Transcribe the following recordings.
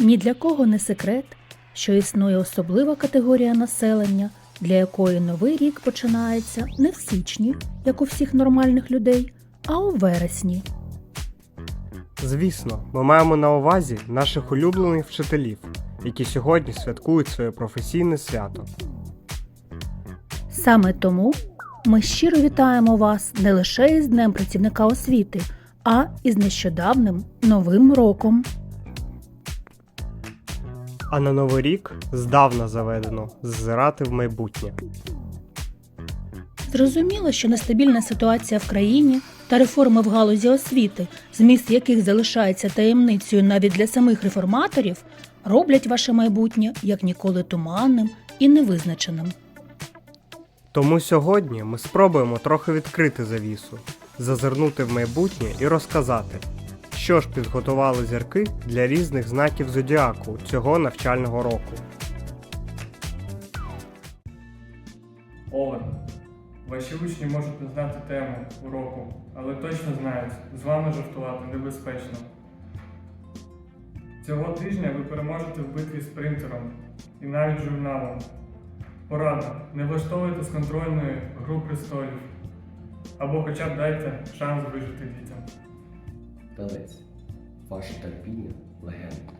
Ні для кого не секрет, що існує особлива категорія населення, для якої новий рік починається не в січні, як у всіх нормальних людей, а у вересні. Звісно, ми маємо на увазі наших улюблених вчителів, які сьогодні святкують своє професійне свято. Саме тому ми щиро вітаємо вас не лише із Днем працівника освіти, а і з нещодавним Новим роком. А на новий рік здавна заведено ззирати в майбутнє. Зрозуміло, що нестабільна ситуація в країні та реформи в галузі освіти, зміст яких залишається таємницею навіть для самих реформаторів, роблять ваше майбутнє як ніколи туманним і невизначеним. Тому сьогодні ми спробуємо трохи відкрити завісу, зазирнути в майбутнє і розказати, що ж підготували зірки для різних знаків зодіаку цього навчального року. Овен. Ваші учні можуть не знати тему уроку, але точно знають, з вами жартувати небезпечно. Цього тижня ви переможете в битві з принтером і навіть журналом. Порада. Не влаштовуйте з контрольної гру престолів. Або хоча б дайте шанс вижити дітям. Телець, ваше терпіння легенда.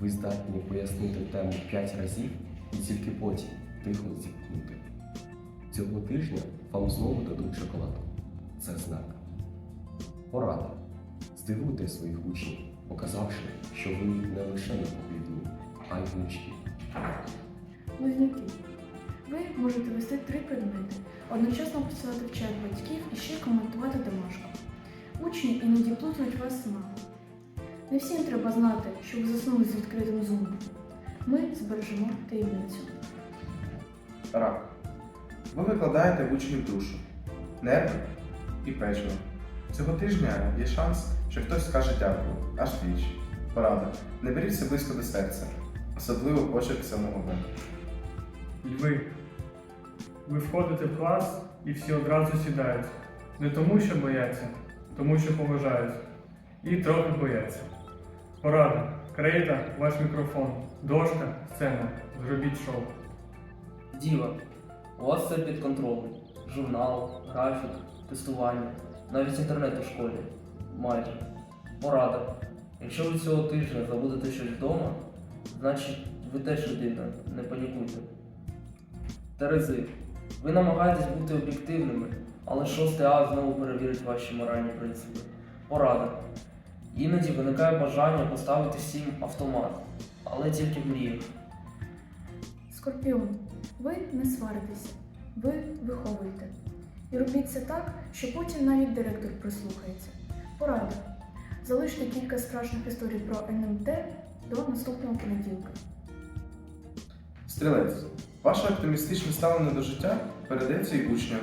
Ви здатні пояснити тему 5 разів і тільки потім тихо зіткнути. Цього тижня вам знову дадуть шоколадку. Це знак. Порада. Здивуйте своїх учнів, показавши, що ви не лише не поглідні, а й гнучкі. Близнюки. Ви можете вести три предмети, одночасно працювати в чат батьків і ще коментувати домашку. Учні іноді плутають вас з. Не всім треба знати, що ви заснули з відкритим зумом. Ми збережемо таємницю. Рак. Ви викладаєте в учнів душу, нерви і печиво. Цього тижня є шанс, що хтось скаже дякую, аж двічі. Порада. Не беріть все близько до серця, особливо почерк самого Б. Льви. Ви входите в клас і всі одразу сідають. Не тому, що бояться, тому що поважають. І трохи бояться. Порада. Крейта, ваш мікрофон. Дошка, сцена. Зробіть шоу. Діва, у вас все під контролем. Журнал, графік, тестування, навіть інтернет у школі. Майже. Порада. Якщо ви цього тижня забудете щось вдома, значить ви теж людина, не панікуйте. Терези, ви намагаєтесь бути об'єктивними, але 6 А знову перевірить ваші моральні принципи. Порада. Іноді виникає бажання поставити всім автомат, але тільки в мріях. Скорпіон. Ви не сваритеся, ви виховуєте. І робіть це так, що потім навіть директор прислухається. Порада. Залиште кілька страшних історій про НМТ до наступного понеділка. Стрілець. Ваше оптимістичне ставлення до життя передається і учням.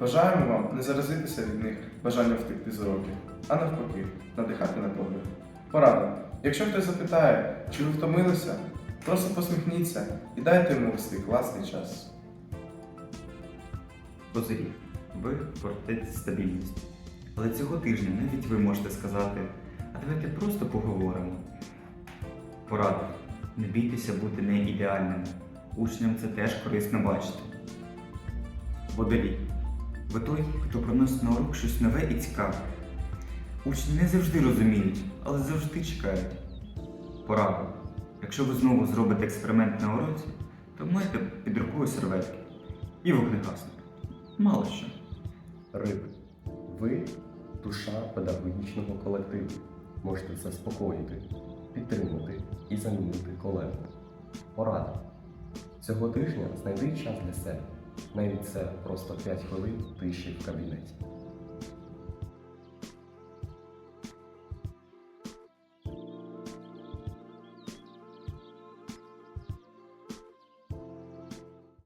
Бажаємо вам не заразитися від них бажанням втекти з уроків, а навпаки, надихати на подвиг. Порада. Якщо хтось запитає, чи ви втомилися, просто посміхніться і дайте йому вести класний час. Козирі, ви портите стабільність. Але цього тижня навіть ви можете сказати, а давайте просто поговоримо. Порада. Не бійтеся бути не ідеальними. Учням це теж корисно бачити. Водолій. Ви той, хто приносить на урок щось нове і цікаве. Учні не завжди розуміють, але завжди чекають. Порада. Якщо ви знову зробите експеримент на уроці, то маєте під рукою серветки і вогнегасник. Мало що. Риби. Ви душа педагогічного колективу. Можете заспокоїти, підтримати і замінити колегу. Порада. Цього тижня знайди час для себе. Навіть це просто 5 хвилин тиші в кабінеті.